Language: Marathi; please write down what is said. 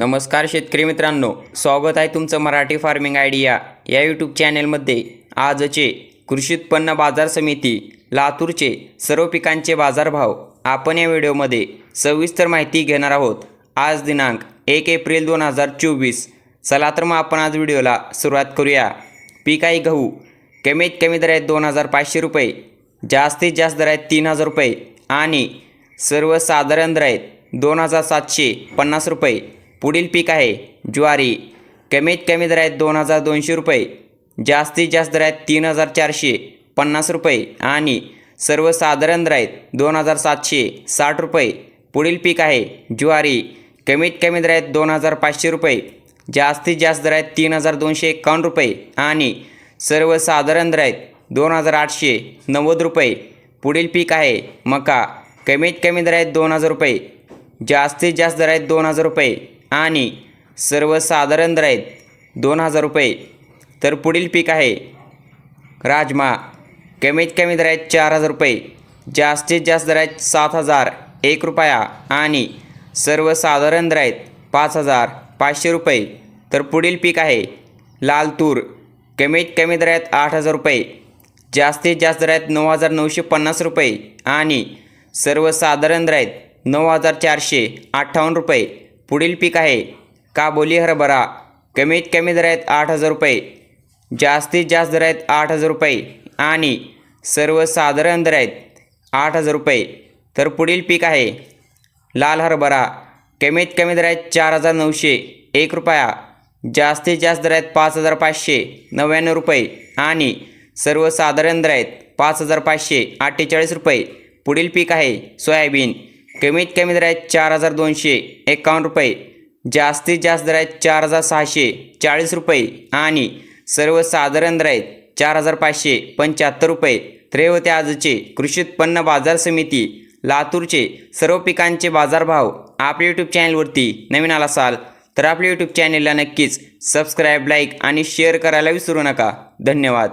नमस्कार शेतकरी मित्रांनो स्वागत आहे तुमचं मराठी फार्मिंग आयडिया या यूट्यूब चॅनेलमध्ये आजचे कृषी उत्पन्न बाजार समिती लातूरचे सर्व पिकांचे बाजारभाव आपण या व्हिडिओमध्ये सविस्तर माहिती घेणार आहोत. आज दिनांक एक एप्रिल दोन हजार चोवीस. चला तर मग आपण आज व्हिडिओला सुरुवात करूया. पीक आहे गहू कमीत कमी दर आहेत दोन हजार पाचशे रुपये जास्तीत जास्त दर आहेत तीन हजार रुपये आणि सर्वसाधारण दर आहेत दोन हजार सातशे पन्नास रुपये. पुढील पीक आहे. ज्वारी कमीत कमी दर आहेत दोन हजार दोनशे रुपये जास्तीत जास्त दर आहेत तीन हजार चारशे पन्नास रुपये आणि सर्वसाधारण दर आहेत दोन हजार सातशे साठ रुपये. पुढील पीक आहे. ज्वारी कमीत कमी दर आहेत दोन हजार पाचशे रुपये जास्तीत जास्त दर आहेत तीन हजार दोनशे एकावन्न रुपये आणि सर्वसाधारण दर आहेत दोन हजार आठशे नव्वद रुपये. पुढील पीक आहे. मका कमीत कमी दर आहेत दोन हजार रुपये जास्तीत जास्त दर आहेत दोन हजार रुपये. आणि सर्वसाधारण दर आहेत दोन हजार रुपये. तर पुढील पीक आहे. राजमा कमीत कमी दर आहेत चार हजार रुपये जास्तीत जास्त दर आहेत सात हजार एक रुपया आणि सर्वसाधारण दर आहेत पाच हजार पाचशे रुपये. तर पुढील पीक आहे. लाल तूर कमीत कमी दर आहेत आठ हजार रुपये जास्तीत जास्त दर आहेत नऊ हजार नऊशे पन्नास रुपये आणि सर्वसाधारण दर आहेत नऊ हजार चारशे अठ्ठावन्न रुपये. पुढील पीक आहे. काबोली हरभरा? कमीत कमी दर आहेत आठ हजार रुपये जास्तीत जास्त दर आहेत आठ हजार रुपये आणि सर्वसाधारण दर आहेत आठ हजार रुपये. तर पुढील पीक आहे. लाल हरभरा कमीत कमी दर आहेत चार हजार नऊशे एक रुपया जास्तीत जास्त दर आहेत पाच हजार पाचशे नव्याण्णव रुपये आणि सर्वसाधारण दर आहेत पाच हजार पाचशे अठ्ठेचाळीस रुपये. पुढील पीक आहे सोयाबीन कमीत कमी दर आहेत चार हजार दोनशे एकावन्न रुपये. जास्तीत जास्त दर आहेत चार हजार सहाशे चाळीस रुपये. आणि सर्वसाधारण दर आहेत चार हजार पाचशे पंच्याहत्तर रुपये. तर होते आजचे कृषी उत्पन्न बाजार समिती लातूरचे सर्व पिकांचे बाजारभाव आपल्या यूट्यूब चॅनलवरती नवीन आला असाल तर आपल्या यूट्यूब चॅनलला नक्कीच सबस्क्राईब लाईक आणि शेअर करायला विसरू नका. धन्यवाद.